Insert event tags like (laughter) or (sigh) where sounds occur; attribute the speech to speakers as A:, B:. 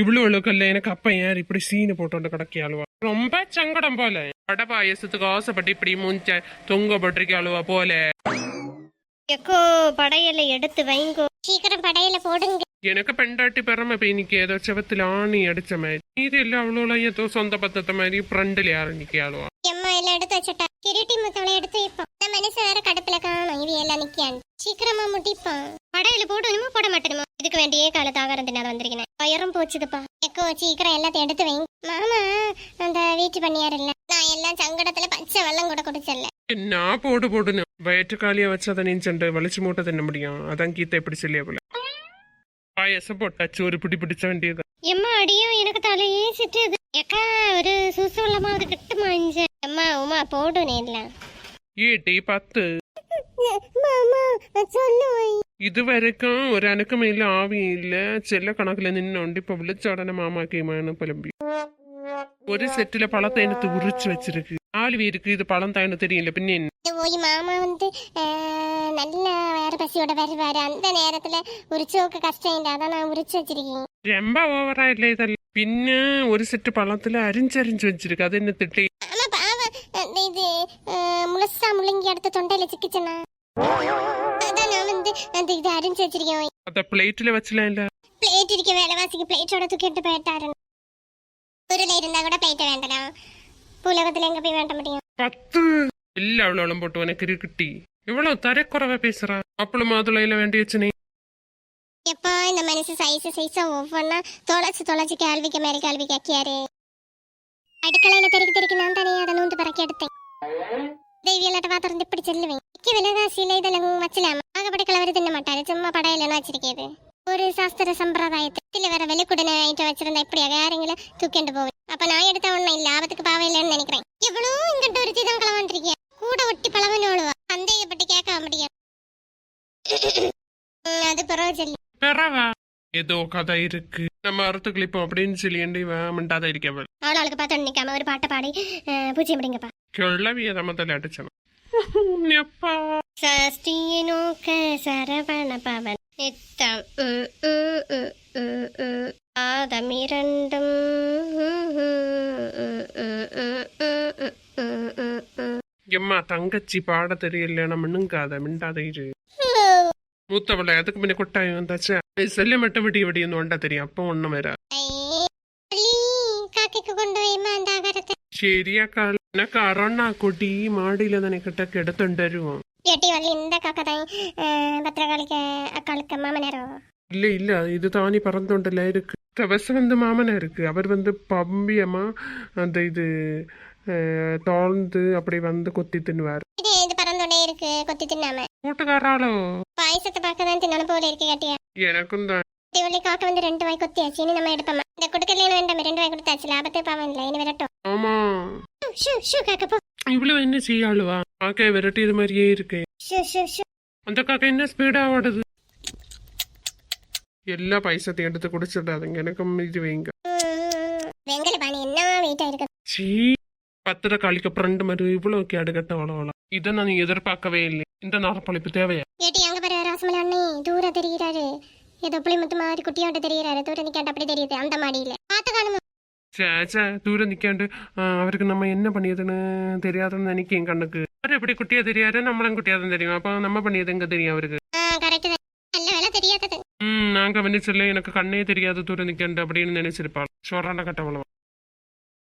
A: இவ்வளவுக்கல்ல எனக்கு அப்ப ஏன் இப்படி சீனு போட்டு கிடக்கியாளுவா ரொம்ப சங்கடம் போல. வட பாயசத்துக்கு ஆசைப்பட்டு இப்படி மூஞ்ச தொங்க போட்டிருக்காளுவா போல.
B: எக்கோ படையலை எடுத்து வைங்கோ. சீக்கிரம் படையல போடுங்க.
A: எனக்கு பெண்டாட்டி பெறம இப்ப இன்னைக்கு ஏதோ செவத்துல ஆணி அடிச்ச மாதிரி. இது இல்ல அவ்வளோ ஏதோ சொந்த பத்தத்த மாதிரி ஃப்ரெண்டில் யாரும் நிக்காளுவா
B: எம்மா எல்லாம் எடுத்து வச்சுட்டா. கிரிட்டி முத்தவளை எடுத்து வைப்போம். இந்த மனுஷன் வேற கடுப்புல காணும். இது எல்லாம் நிக்கான் சீக்கிரமா முடிப்பான் படையில போடணுமா போட மாட்டேனுமா இதுக்கு வேண்டிய காலத்து ஆகாரம் தின்னாத வந்திருக்கேன். வயரும் போச்சுதுப்பா. எக்கோ சீக்கிரம் எல்லாத்தையும் எடுத்து வைங்க மாமா அந்த வீட்டு பண்ணியாரு இல்ல. நான் எல்லாம் சங்கடத்துல பச்சை வெள்ளம் கூட குடிச்சல
A: என்ன போடு போடுன்னு. வயிற்றுக்காலியா வச்சா நீ சண்டை வலிச்சு மூட்டை தின்ன முடியும். அதான் கீத்த எப்படி சொல்லியா போல. பாயசம் போட்டாச்சு ஒரு பிடி பிடிச்ச வேண்டியது.
B: எம்மா அடியும் எனக்கு தலையே சிட்டுது எக்கா ஒரு சுசு வெள்ளமா அது கிட்டுமா இஞ்ச அம்மா உமா போடு நேர்ல
A: ஈட்டி பத்து.
B: ഇതുവരക്കും ഒരനക്കമില്ല ആവിയില്ല. ചെല്ല കണക്കിൽ നിന്നുണ്ട് ഇപ്പൊ വിളിച്ചോടനെ
A: മാമാക്കിയുമാണ് പുലമ്പി. ഒരു സെറ്റിലെ പളത്തെ എടുത്ത് ഉറിച്ചു വെച്ചിരിക്കു. നാല് പേർക്ക് ഇത് പളം താഴ്ന്നു തരില്ല
B: പിന്നെ പോയി നല്ല ഞാൻ രമ്പ ഓവറായില്ലേ ഇതല്ല? പിന്നെ ഒരു സെറ്റ് പള്ളത്തിൽ അരിഞ്ചരിഞ്ച് വെച്ചിരിക്ക. അതെന്നെ തിട്ടി. ഇത്? മുളസ
A: മുളങ്കി അടുത്ത തൊണ്ടയിലെ ചിക്കിച്ചെണ്ണ
B: അതെ പ്ലേറ്റിൽ വെച്ചില്ല പ്ലേറ്റ് ഇരിക്കും വേലവാസിക്ക് പ്ലേറ്റോടെ തൂക്കിയിട്ട് പേട്ടാറുണ്ട് ഒരു ലേരുന്നാ കൂടെ പ്ലേറ്റ് വേണ്ടല്ലോ ഭൂലോകത്തിലേക്ക് പോയി
A: വേണ്ട മുടിയും പത്ത്. എല്ലാ അവളോളം പോട്ട് ഇവളോ തരക്കുറവ പേസുറ. അപ്പളും മാതുളയില വേണ്ടി വെച്ചിനെ
B: எப்பா இந்த மனசு சைஸ் சைஸா ஒவ்வொன்னா தொலைச்சு தொலைச்சு கேள்விக்கு மேல கேள்வி கேட்கியாரு അടുക്കളയിലെ തിരക്കി തിരക്കി ഞാൻ തന്നെ അത് നൂണ്ട് പറക്കി എടുത്തേ. ദേവിയെല്ലാം പാത്രത്തിൽ പിടിച്ചെല്ലാം എനിക്ക് വലുതാശിയില്ല ഇതെല്ലാം മച്ചിലാമ ആകെപ്പെട്ട് കളവർ തന്നെ മട്ടാല് ചുമ്മാ പടയിലാണ് വച്ചിരിക്കുന്നത് ஒரு சாஸ்திர சம்பிரதாயத்தில் வர வெளிக்குடனை ஐட்டம் வச்சிருந்தா இப்படியாக யாரெങ്കിലും தூக்கிட்டு போவேன். அப்ப நான் எடுத்த ஒண்ணு இல்ல ஆபத்துக்கு பாவம் இல்லைன்னு நினைக்கிறேன். இவ்வளவு இங்கிட்ட ஒருத்தி தான் கிளம்பிருக்கிய கூட ஒட்டி பழவனோழுவா சந்தேகப்பட்டு கேட்க முடியாது (coughs) அது பரவாயில்ல
A: சொல்லி பரவா ஏதோ கதை இருக்கு. நம்ம அறுத்துக்களிப்போம் அப்படின்னு சொல்லி வேண்டாத இருக்கவள்
B: அவளுக்கு பார்த்து நிக்காம ஒரு பாட்டை பாடி பூச்சி முடிங்கப்பா.
A: കൊള്ള തമ്മത്തലടിച്ചണം ഉണ്ണിയപ്പാ പവൻ എത്താം പാദമിരണ്ടും തങ്കച്ചി പാട തെരിയില്ലേണ മിണുങ്കാതെ മിണ്ടാതെ മൂത്തവളെ അതൊക്കെ പിന്നെ കൊട്ടായം എന്താ വെച്ചാ
B: ശല്യം വെട്ടമിടി ഇവിടെയൊന്നും ഉണ്ടാ തരും അപ്പൊ ഒണ്ണം
A: വരാ ശരിയാക്കാൾ எனக்கு അറണ്ണാക്കുട്ടി മാടിയിലെ നിനക്കിട്ട കിടത്തുണ്ട് തരുമോ ചേട്ടി വല്ല എന്തൊക്കെ ഭദ്രകാളിക്ക് അക്കാളിക്ക് മാമനാരോ ഇല്ല ഇല്ല ഇത് താനി പറഞ്ഞോണ്ടല്ല ഇരിക്ക് ദിവസം വന്ന് മാമനാ
B: ഇരിക്ക് അവർ വന്ന് പമ്പിയമ്മ അത് ഇത്
A: തോർന്ന്
B: അപ്പടി വന്ന് കൊത്തി തിന്നുവാർ കൂട്ടുകാരാളോ പായസത്തെ പാക്കാൻ
A: തിന്നണം പോലെ
B: ഇരിക്കും കേട്ടിയ എനക്കും കുട്ടികളുടെ കാക്ക വന്ന് രണ്ട് വായി കൊത്തിയാച്ചു ഇനി നമ്മ എടുപ്പമ്മ കൊടുക്കല്ലേ വേണ്ട രണ്ട് വായി കൊടുത്താച്ചു ലാഭത്തെ പാവനില്ല ഇനി
A: വരട്ടോ
B: ஷூ ஷூ காக்க போ
A: இவ்வளவு என்ன செய்யாளுவா? காக்கை விரட்டியது மாதிரியே இருக்கு.
B: Shoo shoo shoo.
A: அந்த காக்கை என்ன ஸ்பீடா ஓடுது? எல்லா பைசத்தையும் எடுத்து குடிச்சிடாதுங்க. எனக்கும் இது வைங்க.
B: வெங்கல பாணி என்ன வெயிட் ஆயிருக்கு
A: சீ பத்திர காளிக்கு ஃப்ரெண்ட் மாதிரி இவ்வளவு கேடு கட்ட வளவலாம் இதை நான் எதிர்பார்க்கவே இல்லை. இந்த நரப்பழிப்பு தேவையா?
B: ஏட்டி அங்க பாரு ராசமலை அண்ணே. தூரம் தெரிகிறாரு ஏதோ புளி முத்து மாதிரி குட்டியோட தெரிகிறாரு தூரம் நிக்காண்டு அப்படி தெரியுது. அந்த மாடியில. பார்த்து காணுமா?
A: ചേച്ചാ ദൂരെ നിൽക്കാണ്ട് അവർക്ക് നമ്മൾ എന്നെ പണിയതെന്ന് തരാതെന്ന് എനിക്ക് കണ്ണക്ക് അവരെപ്പടി കുട്ടിയെ തരിയാരോ നമ്മളെ കുട്ടിയാതെ
B: തരും അപ്പൊ നമ്മ പണിയതെങ്ക തരും അവർക്ക്
A: ம் நான் கவனிச்சல எனக்கு கண்ணே தெரியாது தூரம் நிக்கண்டு அப்படின்னு நினைச்சிருப்பாள் சொல்றாண்ட கட்டவளவா